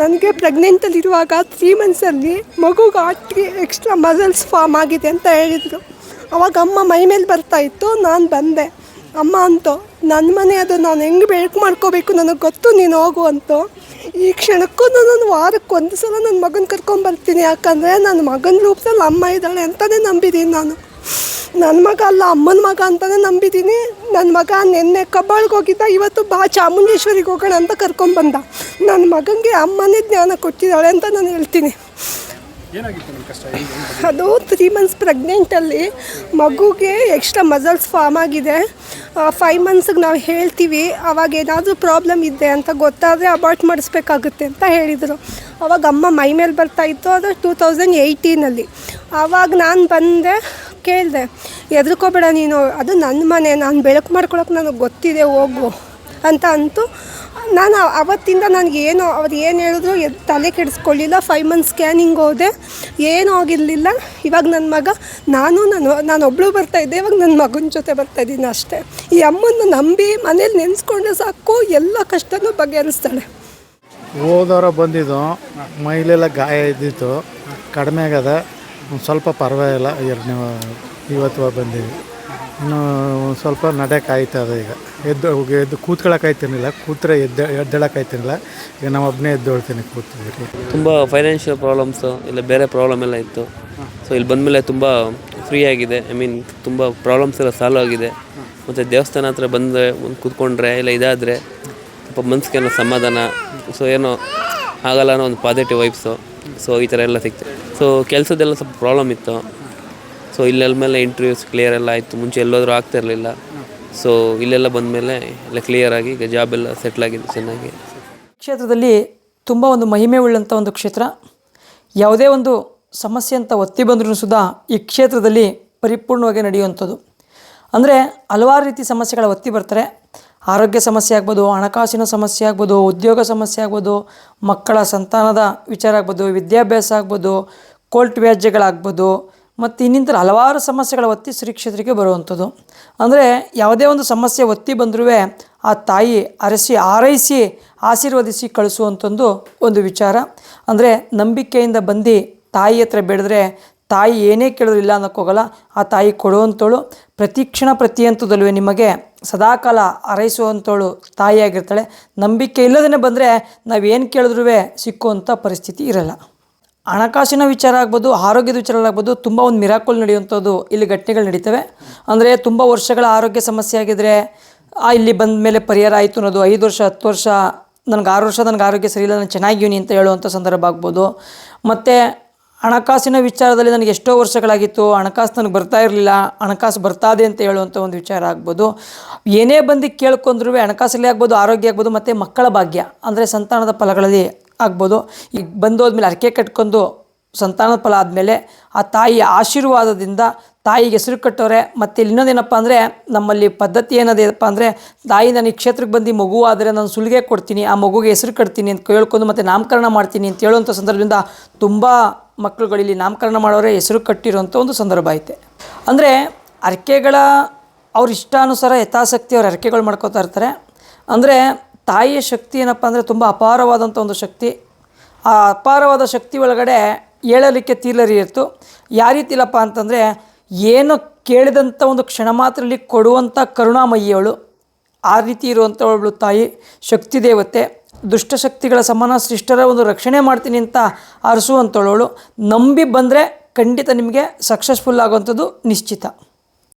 ನನಗೆ ಪ್ರೆಗ್ನೆಂಟಲ್ಲಿರುವಾಗ ತ್ರೀ ಮಂತ್ಸಲ್ಲಿ ಮಗುಗೆ ಆಟ್ರಿ extra muscles form ಆಗಿದೆ ಅಂತ ಹೇಳಿದರು. ಅವಾಗ ಅಮ್ಮ ಮೈ ಮೇಲೆ ಬರ್ತಾ ಇತ್ತು, ನಾನು ಬಂದೆ. ಅಮ್ಮ ಅಂತು ನನ್ನ ಮನೆ ಅದು ನಾನು ಹೆಂಗೆ ಬೆಳಕು ಮಾಡ್ಕೋಬೇಕು ನನಗೆ ಗೊತ್ತು, ನೀನು ಹೋಗು ಅಂತು. ಈ ಕ್ಷಣಕ್ಕೂ ನಾನು ವಾರಕ್ಕೆ ಒಂದು ಸಲ ನನ್ನ ಮಗನ ಕರ್ಕೊಂಬರ್ತೀನಿ ಯಾಕಂದರೆ ನನ್ನ ಮಗನ ರೂಪದಲ್ಲಿ ಅಮ್ಮ ಇದ್ದಾಳೆ ಅಂತಲೇ ನಂಬಿದ್ದೀನಿ ನಾನು. ನನ್ನ ಮಗ ಅಲ್ಲ ಅಮ್ಮನ ಮಗ ಅಂತಲೇ ನಂಬಿದ್ದೀನಿ. ನನ್ನ ಮಗ ನಿನ್ನೆ ಕಬ್ಬಾಳ್ಗೆ ಹೋಗಿದ್ದ ಇವತ್ತು ಬಾ ಚಾಮುಂಡೇಶ್ವರಿಗೆ ಹೋಗೋಣ ಅಂತ ಕರ್ಕೊಂಡ್ಬಂದ ನನ್ನ ಮಗನಿಗೆ ಅಮ್ಮನೇ ಜ್ಞಾನ ಕೊಟ್ಟಿದ್ದಾಳೆ ಅಂತ ನಾನು ಹೇಳ್ತೀನಿ. ಅದು ತ್ರೀ ಮಂತ್ಸ್ ಪ್ರೆಗ್ನೆಂಟಲ್ಲಿ ಮಗುಗೆ ಎಕ್ಸ್ಟ್ರಾ ಮಸಲ್ಸ್ ಫಾರ್ಮ್ ಆಗಿದೆ. ಫೈವ್ ಮಂತ್ಸ್ಗೆ ನಾವು ಹೇಳ್ತೀವಿ ಅವಾಗ ಏನಾದರೂ ಪ್ರಾಬ್ಲಮ್ ಇದೆ ಅಂತ ಗೊತ್ತಾದರೆ ಅಬಾರ್ಟ್ ಮಾಡಿಸ್ಬೇಕಾಗುತ್ತೆ ಅಂತ ಹೇಳಿದರು. ಅವಾಗ ಅಮ್ಮ ಮೈ ಮೇಲೆ ಬರ್ತಾಯಿತ್ತು ಅದು ಟೂ ತೌಸಂಡ್ ಏಯ್ಟೀನಲ್ಲಿ ಆವಾಗ ನಾನು ಬಂದೆ ಕೇಳಿದೆ ಹೆದರ್ಕೋಬೇಡ ನೀನು. ಅದು ನನ್ನ ಮನೆ, ನಾನು ಬೆಳಕು ಮಾಡ್ಕೊಳಕ್ಕೆ ನನಗೆ ಗೊತ್ತಿದೆ, ಹೋಗು ಅಂತ ಅಂತೂ ನಾನು ಅವತ್ತಿಂದ ನನಗೆ ಏನು, ಅವ್ರು ಏನು ಹೇಳಿದ್ರು ತಲೆ ಕೆಡಿಸ್ಕೊಳ್ಳಿಲ್ಲ. ಫೈವ್ ಮಂತ್ ಸ್ಕ್ಯಾನಿಂಗ್ ಹೋದೆ. ಏನೂ ಆಗಿರಲಿಲ್ಲ. ಇವಾಗ ನನ್ನ ಮಗ, ನಾನು ನಾನು ನಾನು ಒಬ್ಬಳು ಬರ್ತಾಯಿದ್ದೆ ಇವಾಗ ನನ್ನ ಮಗನ ಜೊತೆ ಬರ್ತಾಯಿದ್ದೀನಿ ಅಷ್ಟೇ. ಈ ಅಮ್ಮನ ನಂಬಿ ಮನೇಲಿ ನೆನೆಸ್ಕೊಂಡ್ರೆ ಸಾಕು, ಎಲ್ಲ ಕಷ್ಟನೂ ಬಗೆಹರಿಸ್ತಾಳೆ. ಹೋದವರ ಬಂದಿದ್ದು, ಮೈಲೆಲ್ಲ ಗಾಯ ಇದ್ದಿತ್ತು. ಕಡಿಮೆ ಆಗದ ಸ್ವಲ್ಪ ಪರವಾಗಿಲ್ಲ, ಎರಡನೇ ಇವತ್ತು ಬಂದೀವಿ. ಇನ್ನು ಸ್ವಲ್ಪ ನಡೆಯಕ್ಕೆ ಆಯ್ತದ ಈಗ. ಎದ್ದು ಎದ್ದು ಕೂತ್ಕೊಳ್ಳೋಕ್ಕಾಯ್ತಿರಲಿಲ್ಲ ಕೂತ್ರೆ ಎದ್ದು ಎದ್ದೇಳಕ್ಕೆ ಆಯ್ತಿರಲಿಲ್ಲ ಈಗ ನಾವು ಒಬ್ಬನೇ ಎದ್ದೇಳ್ತೀನಿ ಕೂತಿದ್ದೀರಿ ತುಂಬ ಫೈನಾನ್ಷಿಯಲ್ ಪ್ರಾಬ್ಲಮ್ಸು ಇಲ್ಲ ಬೇರೆ ಪ್ರಾಬ್ಲಮ್ ಎಲ್ಲ ಇತ್ತು. ಸೊ ಇಲ್ಲಿ ಬಂದಮೇಲೆ ತುಂಬ ಫ್ರೀ ಆಗಿದೆ. ಐ ಮೀನ್ ತುಂಬ ಪ್ರಾಬ್ಲಮ್ಸ್ ಎಲ್ಲ ಸಾಲ್ವ್ ಆಗಿದೆ. ಮತ್ತು ದೇವಸ್ಥಾನ ಹತ್ರ ಬಂದರೆ ಒಂದು ಕೂತ್ಕೊಂಡ್ರೆ, ಇಲ್ಲ ಇದಾದರೆ ಸ್ವಲ್ಪ ಮನ್ಸಿಗೆ ಏನೋ ಸಮಾಧಾನ. ಸೊ ಏನೋ ಆಗಲ್ಲ ಅನ್ನೋ ಒಂದು ಪಾಸಿಟಿವ್ ವೈಬ್ಸು ಸೊ ಈ ಥರ ಎಲ್ಲ ಸಿಕ್ತು. ಸೊ ಕೆಲಸದೆಲ್ಲ ಸ್ವಲ್ಪ ಪ್ರಾಬ್ಲಮ್ ಇತ್ತು. ಸೊ ಇಲ್ಲೆಲ್ಲ ಮೇಲೆ ಇಂಟರ್ವ್ಯೂಸ್ ಕ್ಲಿಯರ್ ಎಲ್ಲ ಆಯಿತು. ಮುಂಚೆ ಎಲ್ಲೋದ್ರೂ ಆಗ್ತಾ ಇರಲಿಲ್ಲ. ಸೊ ಇಲ್ಲೆಲ್ಲ ಬಂದಮೇಲೆ ಎಲ್ಲ ಕ್ಲಿಯರ್ ಆಗಿ ಈಗ ಜಾಬ್ ಎಲ್ಲ ಸೆಟ್ಲ್ ಆಗಿದೆ ಚೆನ್ನಾಗಿ. ಕ್ಷೇತ್ರದಲ್ಲಿ ತುಂಬ ಒಂದು ಮಹಿಮೆ ಉಳ್ಳಂಥ ಒಂದು ಕ್ಷೇತ್ರ. ಯಾವುದೇ ಒಂದು ಸಮಸ್ಯೆ ಅಂತ ಒತ್ತಿ ಬಂದರೂ ಸುದಾ ಈ ಕ್ಷೇತ್ರದಲ್ಲಿ ಪರಿಪೂರ್ಣವಾಗಿ ನಡೆಯುವಂಥದ್ದು. ಅಂದರೆ ಹಲವಾರು ರೀತಿ ಸಮಸ್ಯೆಗಳ ಒತ್ತಿ ಬರ್ತಾರೆ. ಆರೋಗ್ಯ ಸಮಸ್ಯೆ ಆಗ್ಬೋದು, ಹಣಕಾಸಿನ ಸಮಸ್ಯೆ ಆಗ್ಬೋದು, ಉದ್ಯೋಗ ಸಮಸ್ಯೆ ಆಗ್ಬೋದು, ಮಕ್ಕಳ ಸಂತಾನದ ವಿಚಾರ ಆಗ್ಬೋದು, ವಿದ್ಯಾಭ್ಯಾಸ ಆಗ್ಬೋದು ಕೋರ್ಟ್ ವ್ಯಾಜ್ಯಗಳಾಗ್ಬೋದು ಮತ್ತು ಇನ್ನಿತರ ಹಲವಾರು ಸಮಸ್ಯೆಗಳ ಒತ್ತಿ ಶ್ರೀ ಕ್ಷೇತ್ರಕ್ಕೆ ಬರುವಂಥದ್ದು. ಅಂದರೆ ಯಾವುದೇ ಒಂದು ಸಮಸ್ಯೆ ಒತ್ತಿ ಬಂದರೂ ಆ ತಾಯಿ ಅರಸಿ, ಆರೈಸಿ, ಆಶೀರ್ವದಿಸಿ ಕಳಿಸುವಂಥದ್ದು ಒಂದು ವಿಚಾರ. ಅಂದರೆ ನಂಬಿಕೆಯಿಂದ ಬಂದು ತಾಯಿ ಹತ್ರ ಬೆಳೆದ್ರೆ ತಾಯಿ ಏನೇ ಕೇಳಿದ್ರು ಇಲ್ಲ ಅನ್ನೋಕ್ಕೋಗಲ್ಲ ಆ ತಾಯಿ ಕೊಡುವಂಥವಳು ಪ್ರತಿ ಕ್ಷಣ ಪ್ರತಿಯಂತದಲ್ಲೂ ನಿಮಗೆ ಸದಾಕಾಲ ಹಾರೈಸುವಂಥವಳು ತಾಯಿಯಾಗಿರ್ತಾಳೆ. ನಂಬಿಕೆ ಇಲ್ಲದೇ ಬಂದರೆ ನಾವೇನು ಕೇಳಿದ್ರೂ ಸಿಕ್ಕುವಂಥ ಪರಿಸ್ಥಿತಿ ಇರಲ್ಲ. ಹಣಕಾಸಿನ ವಿಚಾರ ಆಗ್ಬೋದು, ಆರೋಗ್ಯದ ವಿಚಾರ ಆಗ್ಬೋದು, ತುಂಬ ಒಂದು ಮಿರಾಕಲ್ ನಡೆಯುವಂಥದ್ದು ಇಲ್ಲಿ ಘಟನೆಗಳು ನಡೀತವೆ. ಅಂದರೆ ತುಂಬ ವರ್ಷಗಳ ಆರೋಗ್ಯ ಸಮಸ್ಯೆ ಆಗಿದ್ದರೆ ಆ ಇಲ್ಲಿ ಬಂದ ಮೇಲೆ ಪರಿಹಾರ ಆಯಿತು ಅನ್ನೋದು ಐದು ವರ್ಷ, ಹತ್ತು ವರ್ಷ, ನನಗೆ ಆರು ವರ್ಷ ನನಗೆ ಆರೋಗ್ಯ ಸರಿ ಇಲ್ಲ, ನಾನು ಚೆನ್ನಾಗಿವ್ನಿ ಅಂತ ಹೇಳುವಂಥ ಸಂದರ್ಭ ಆಗ್ಬೋದು. ಮತ್ತು ಹಣಕಾಸಿನ ವಿಚಾರದಲ್ಲಿ ನನಗೆ ಎಷ್ಟೋ ವರ್ಷಗಳಾಗಿತ್ತು, ಹಣಕಾಸು ನನಗೆ ಬರ್ತಾ ಇರಲಿಲ್ಲ, ಹಣಕಾಸು ಬರ್ತಾದೆ ಅಂತ ಹೇಳುವಂಥ ಒಂದು ವಿಚಾರ ಆಗ್ಬೋದು. ಏನೇ ಬಂದು ಕೇಳ್ಕೊಂಡ್ರೂ ಹಣಕಾಸಲ್ಲಿ ಆಗ್ಬೋದು, ಆರೋಗ್ಯ ಆಗ್ಬೋದು, ಮತ್ತು ಮಕ್ಕಳ ಭಾಗ್ಯ, ಅಂದರೆ ಸಂತಾನದ ಫಲಗಳಲ್ಲಿ ಆಗ್ಬೋದು. ಈಗ ಬಂದೋದ್ಮೇಲೆ ಹರಕೆ ಕಟ್ಕೊಂಡು ಸಂತಾನ ಫಲ ಆದಮೇಲೆ ಆ ತಾಯಿಯ ಆಶೀರ್ವಾದದಿಂದ ತಾಯಿಗೆ ಹೆಸರು ಕಟ್ಟೋರೆ. ಮತ್ತು ಇಲ್ಲಿ ಇನ್ನೊಂದೇನಪ್ಪ ಅಂದರೆ ನಮ್ಮಲ್ಲಿ ಪದ್ಧತಿ ಏನದೇನಪ್ಪ ಅಂದರೆ ತಾಯಿ ನಾನು ಈ ಕ್ಷೇತ್ರಕ್ಕೆ ಬಂದು ಮಗು ಆದರೆ ನಾನು ಸುಲಿಗೆ ಕೊಡ್ತೀನಿ, ಆ ಮಗುಗೆ ಹೆಸರು ಕಟ್ತೀನಿ ಅಂತ ಕೇಳ್ಕೊಂಡು ಮತ್ತು ನಾಮಕರಣ ಮಾಡ್ತೀನಿ ಅಂತ ಹೇಳುವಂಥ ಸಂದರ್ಭದಿಂದ ತುಂಬ ಮಕ್ಕಳುಗಳಿಲ್ಲಿ ನಾಮಕರಣ ಮಾಡೋರೆ, ಹೆಸರು ಕಟ್ಟಿರುವಂಥ ಒಂದು ಸಂದರ್ಭ ಐತೆ. ಅಂದರೆ ಅರ್ಕೆಗಳ ಅವ್ರ ಇಷ್ಟಾನುಸಾರ ಯಥಾಸಕ್ತಿ ಅವ್ರ ಅರ್ಕೆಗಳು ಮಾಡ್ಕೋತಾ ಇರ್ತಾರೆ. ಅಂದರೆ ತಾಯಿಯ ಶಕ್ತಿ ಏನಪ್ಪ ಅಂದರೆ ತುಂಬ ಅಪಾರವಾದಂಥ ಒಂದು ಶಕ್ತಿ. ಆ ಅಪಾರವಾದ ಶಕ್ತಿ ಒಳಗಡೆ ಹೇಳಲಿಕ್ಕೆ ತೀಲರಿ ಇತ್ತು ಯಾವ ರೀತಿಲಪ್ಪ ಅಂತಂದರೆ ಏನು ಕೇಳಿದಂಥ ಒಂದು ಕ್ಷಣ ಮಾತ್ರದಲ್ಲಿ ಕೊಡುವಂಥ ಕರುಣಾಮಯ್ಯವಳು. ಆ ರೀತಿ ಇರುವಂಥವಳು ತಾಯಿ ಶಕ್ತಿ ದೇವತೆ. ದುಷ್ಟಶಕ್ತಿಗಳ ಸಮಾನ ಸೃಷ್ಟರ ಒಂದು ರಕ್ಷಣೆ ಮಾಡ್ತೀನಿ ಅಂತ ಅರಸುವಂಥವಳು ನಂಬಿ ಬಂದರೆ ಖಂಡಿತ ನಿಮಗೆ ಸಕ್ಸಸ್ಫುಲ್ ಆಗುವಂಥದ್ದು ನಿಶ್ಚಿತ.